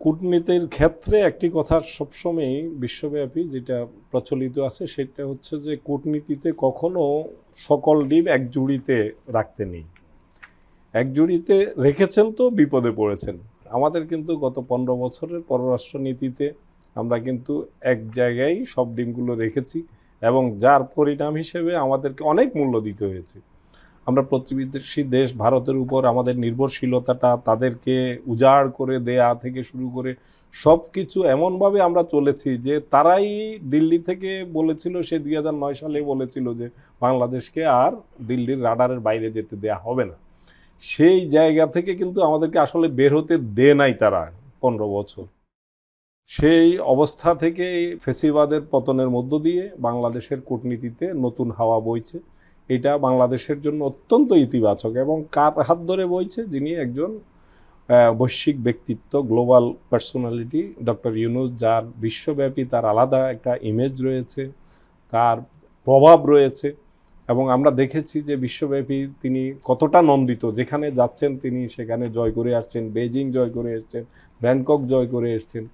কূটনীতির ক্ষেত্রে একটি কথা সবসময় বিশ্বব্যাপী যেটা প্রচলিত আছে, সেটা হচ্ছে যে কূটনীতিতে কখনো সকল ডিম এক জুড়িতে রাখতে নেই। এক জুড়িতে রেখেছেন তো বিপদে পড়েছেন। আমাদের কিন্তু গত পনেরো বছরের পররাষ্ট্র নীতিতে আমরা কিন্তু এক জায়গায় সব ডিমগুলো রেখেছি এবং যার পরিণাম হিসেবে আমাদেরকে অনেক মূল্য দিতে হয়েছে। আমরা প্রতিবেশী দেশ ভারতের উপর আমাদের নির্ভরশীলতাটা তাদেরকে উজাড় করে দেয়া থেকে শুরু করে সব কিছু এমনভাবে আমরা চলেছি যে তারাই দিল্লি থেকে বলেছিল, সে দুই সালে বলেছিল যে বাংলাদেশকে আর দিল্লির রাডারের বাইরে যেতে দেয়া হবে না। সেই জায়গা থেকে কিন্তু আমাদেরকে আসলে বের হতে দে নাই তারা পনেরো বছর। সেই অবস্থা থেকে ফেসিবাদের পতনের মধ্য দিয়ে বাংলাদেশের কূটনীতিতে নতুন হাওয়া বইছে। এটা বাংলাদেশের জন্য অত্যন্ত ইতিবাচক এবং কার হাত ধরে বইছে? যিনি একজন বৈশ্বিক ব্যক্তিত্ব, গ্লোবাল পার্সোনালিটি, ডক্টর ইউনুস, যার বিশ্বব্যাপী তার আলাদা একটা ইমেজ রয়েছে, তার প্রভাব রয়েছে এবং আমরা দেখেছি যে বিশ্বব্যাপী তিনি কতটা নন্দিত। যেখানে যাচ্ছেন তিনি সেখানে জয় করে আসছেন বেজিং জয় করে এসছেন, ব্যাংকক জয় করে এসছেন।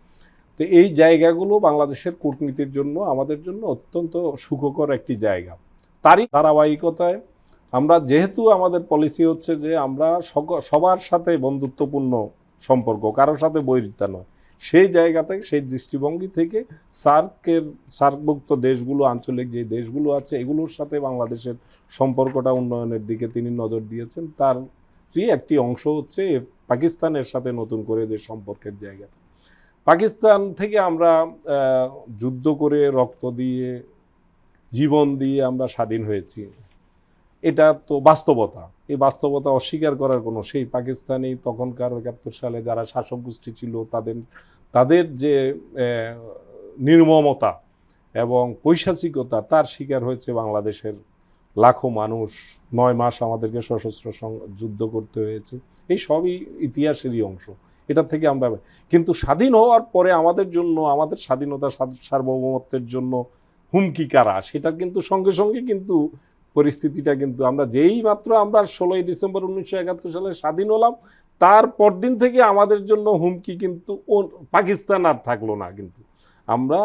তো এই জায়গাগুলো বাংলাদেশের কূটনীতির জন্য আমাদের জন্য অত্যন্ত সুখকর একটি জায়গা। তারই ধারাবাহিকতায় আমরা যেহেতু আমাদের পলিসি হচ্ছে যে আমরা সবার সাথে বন্ধুত্বপূর্ণ সম্পর্ক, কারোর সাথে বৈরিতা নয়। সেই জায়গা থেকে, সেই দৃষ্টিভঙ্গি থেকে সার্কের, সার্কভুক্ত দেশগুলো, আঞ্চলিক যে দেশগুলো আছে, এগুলোর সাথে বাংলাদেশের সম্পর্কটা উন্নয়নের দিকে তিনি নজর দিয়েছেন। তারই একটি অংশ হচ্ছে পাকিস্তানের সাথে নতুন করে যে সম্পর্কের জায়গা। পাকিস্তান থেকে আমরা যুদ্ধ করে রক্ত দিয়ে জীবন দিয়ে আমরা স্বাধীন হয়েছি। এটা তো বাস্তবতা। এই বাস্তবতা অস্বীকার করার কোনো সেই পাকিস্তানি তখনকার একাত্তর সালে যারা শাসক গোষ্ঠী ছিল, তাদের তাদের যে নির্মমতা এবং পৈশাচিকতা, তার শিকার হয়েছে বাংলাদেশের লাখো মানুষ। নয় মাস আমাদেরকে সশস্ত্র যুদ্ধ করতে হয়েছে। এই সবই ইতিহাসেরই অংশ। এটা থেকে আমরা, কিন্তু স্বাধীন হওয়ার পরে আমাদের জন্য, আমাদের স্বাধীনতা সার- সার্বভৌমত্বের জন্য হুমকি কারা? সেটা কিন্তু সঙ্গে সঙ্গে কিন্তু পরিস্থিতিটা কিন্তু আমরা যেই মাত্র আমরা ষোলোই ডিসেম্বর উনিশশো একাত্তর সালে স্বাধীন হলাম, তার পরদিন থেকে আমাদের জন্য হুমকি কিন্তু পাকিস্তান আর থাকল না কিন্তু। আমরা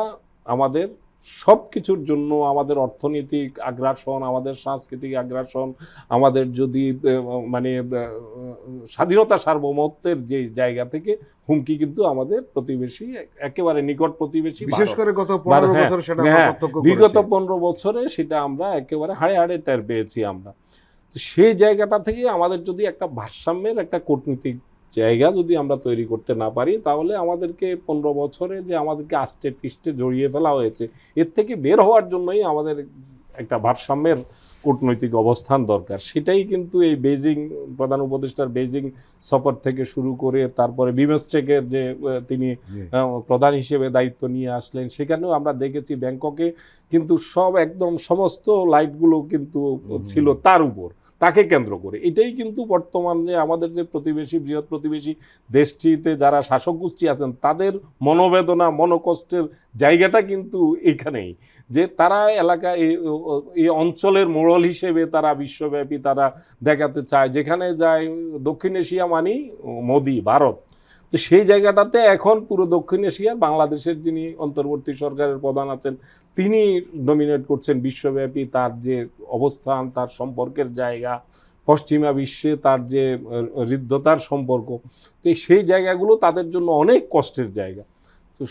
আমাদের সব কিছুর জন্য আমাদের অর্থনৈতিক আগ্রাসন আমাদের সাংস্কৃতিক আগ্রাসন আমাদের যদি মানে স্বাধীনতা সার্বভৌমত্বের যে জায়গা থেকে হুমকি কিন্তু আমাদের প্রতিবেশী একেবারে নিকট প্রতিবেশী বিশেষ করে গত পনেরো হ্যাঁ, বছর সেটা আমরা হ্যাঁ, বিগত পনেরো বছরে সেটা আমরা একেবারে হাড়ে হাড়ে টের পেয়েছি আমরা। সেই জায়গাটা থেকে আমাদের যদি একটা ভারসাম্যের একটা কূটনীতিক জায়গা যদি আমরা তৈরি করতে না পারি তাহলে আমাদেরকে পনেরো বছরে যে আমাদেরকে আষ্টে পিষ্টে জড়িয়ে ফেলা হয়েছে এর থেকে বের হওয়ার জন্যই আমাদের একটা ভারসাম্যের কূটনৈতিক অবস্থান দরকার। সেটাই কিন্তু এই বেজিং প্রধান উপদেষ্টার বেজিং সফর থেকে শুরু করে তারপরে বিমস্টেকের যে তিনি প্রধান হিসেবে দায়িত্ব নিয়ে আসলেন সেখানেও আমরা দেখেছি ব্যাংককে কিন্তু সব একদম সমস্ত লাইটগুলো কিন্তু ছিল তার উপর। তাকে কেন্দ্র করে। এটাই কিন্তু বর্তমানে আমাদের যে প্রতিবেশী, বৃহৎ প্রতিবেশী দেশটিতে যারা শাসক গোষ্ঠী আছেন, তাদের মনোবেদনা, মনোকষ্টের জায়গাটা কিন্তু এখানেই। যে তারা এলাকা, এই এই অঞ্চলের মোড়ল হিসেবে তারা বিশ্বব্যাপী তারা দেখাতে চায়। যেখানে যায় দক্ষিণ এশিয়া মানি মোদি, ভারত। তো সেই জায়গাটাতে এখন পুরো দক্ষিণ এশিয়ার বাংলাদেশের যিনি অন্তর্বর্তী সরকারের প্রধান আছেন, তিনি ডমিনেট করছেন বিশ্বব্যাপী তার যে অবস্থান, তার সম্পর্কের জায়গা, পশ্চিমা বিশ্বে তার যে হৃদ্ধতার সম্পর্ক। তো সেই জায়গাগুলো তাদের জন্য অনেক কষ্টের জায়গা। তো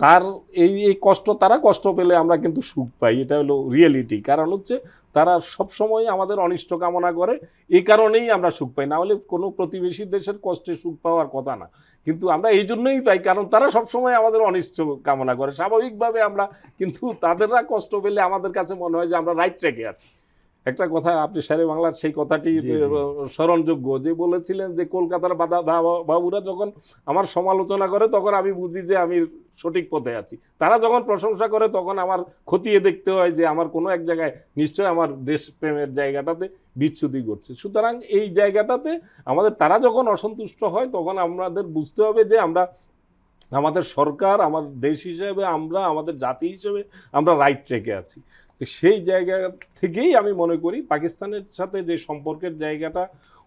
তার এই এই কষ্ট, তারা কষ্ট পেলে আমরা কিন্তু সুখ পাই। এটা হলো রিয়েলিটি কারণ হচ্ছে তারা সবসময় আমাদের অনিষ্ট কামনা করে এই কারণেই আমরা সুখ পাই। না হলে কোনো প্রতিবেশী দেশের কষ্টে সুখ পাওয়ার কথা না। কিন্তু আমরা এই জন্যই পাই, কারণ তারা সবসময় আমাদের অনিষ্ট কামনা করে। স্বাভাবিকভাবে আমরা কিন্তু তাদেররা কষ্ট পেলে আমাদের কাছে মনে হয় যে আমরা রাইট ট্র্যাকে আছি। একটা কথা আপনি সারে বাংলার সেই কথাটি স্মরণযোগ্য যে বলেছিলেন যে কলকাতার বাদা বাবুরা যখন আমার সমালোচনা করে তখন আমি বুঝি যে আমি সঠিক পথে আছি। তারা যখন প্রশংসা করে তখন আমার খতিয়ে দেখতে হয় যে আমার কোনো এক জায়গায় নিশ্চয় আমার দেশপ্রেমের জায়গাটাতে বিচ্ছুতি ঘটছে। সুতরাং এই জায়গাটাতে আমাদের তারা যখন অসন্তুষ্ট হয় তখন আমাদের বুঝতে হবে যে আমরা আমাদের সরকার আমার দেশ হিসেবে আমরা আমাদের জাতি হিসেবে আমরা রাইট ট্রেকে আছি তো সেই জায়গা থেকেই আমি মনে করি পাকিস্তানের সাথে যে সম্পর্কের জায়গাটা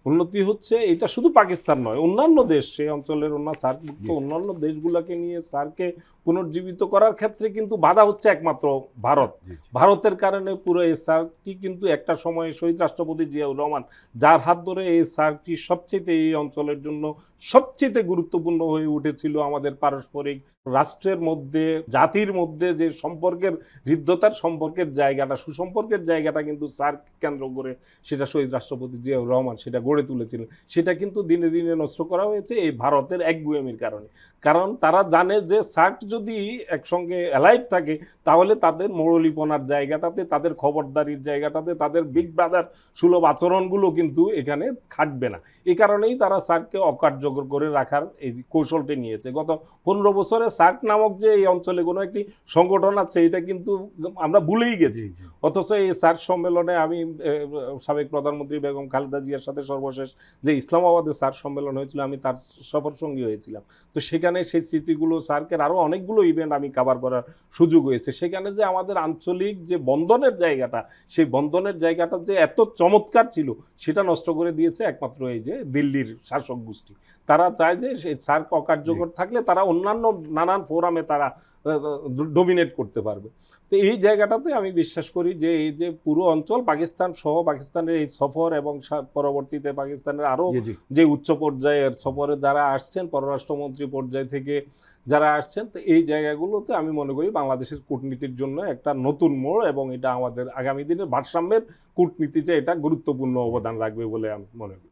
উন্নতি হচ্ছে এটা শুধু পাকিস্তান নয় অন্যান্য দেশ সেই অঞ্চলের অন্য সার্কভুক্ত। অন্যান্য দেশগুলোকে নিয়ে সার্কে পুনর্জীবিত করার ক্ষেত্রে কিন্তু বাধা হচ্ছে একমাত্র ভারত। ভারতের কারণে পুরো এই সার্কটি কিন্তু একটা সময়ে শহীদ রাষ্ট্রপতি জিয়াউর রহমান যার হাত ধরে এই সার্কটি সবচেয়ে এই অঞ্চলের জন্য সবচেয়ে গুরুত্বপূর্ণ হয়ে উঠেছিল আমাদের পারস্পরিক রাষ্ট্রের মধ্যে, জাতির মধ্যে যে সম্পর্কের হৃদ্যতার সম্পর্কের জায়গাটা, সুসম্পর্কের জায়গাটা কিন্তু সার্ক কেন্দ্র করে সেটা শহীদ রাষ্ট্রপতি জিয়াউর রহমান সেটা গড়ে তুলেছিলেন। সেটা কিন্তু দিনে দিনে নষ্ট করা হয়েছে এই ভারতের একগুয়েমির কারণে। কারণ তারা জানে যে সার্ক যদি একসঙ্গে অ্যালাইভ থাকে, তাহলে তাদের মৌলিপনার জায়গাটাতে, তাদের খবরদারির জায়গাটাতে, তাদের বিগ ব্রাদার সুলভ আচরণগুলো কিন্তু এখানে খাটবে না। এ কারণেই তারা সার্ককে অকার্যকর করে রাখার এই কৌশলটি নিয়েছে। গত পনেরো বছরে সার্ক নামক যে এই অঞ্চলে কোনো একটি সংগঠন আছে এটা কিন্তু আমরা ভুলেই গেছি। অথচ এই সার্ক সম্মেলনে আমি সাবেক প্রধানমন্ত্রী বেগম খালেদা জিয়ার সাথে সর্বশেষ যে ইসলামাবাদে সার্ক সম্মেলন হয়েছিল আমি তার সফর সঙ্গী হয়েছিলাম। তো সেখানে সেই স্মৃতিগুলো সার্কের আরও অনেকগুলো ইভেন্ট আমি কাভার করার সুযোগ হয়েছে। সেখানে যে আমাদের আঞ্চলিক যে বন্ধনের জায়গাটা সেই বন্ধনের জায়গাটা যে এত চমৎকার ছিল সেটা নষ্ট করে দিয়েছে একমাত্র এই যে দিল্লির শাসক গোষ্ঠী। তারা চায় যে সেই সার্ক অকার্যকর থাকলে তারা অন্যান্য নানান ফোরামে তারা ডোমিনেট করতে পারবে। তো এই জায়গাটাতে আমি বিশ্বাস করি যে এই যে পুরো অঞ্চল পাকিস্তান সহ পাকিস্তানের এই সফর এবং পরবর্তীতে পাকিস্তানের আরও। যে উচ্চ পর্যায়ের সফরে যারা আসছেন পররাষ্ট্রমন্ত্রী পর্যায় থেকে যারা আসছেন তো এই জায়গাগুলোতে আমি মনে করি বাংলাদেশের কূটনীতির জন্য একটা নতুন মোড় এবং এটা আমাদের আগামী দিনের ভারসাম্যের কূটনীতিতে এটা গুরুত্বপূর্ণ অবদান রাখবে বলে আমি মনে করি।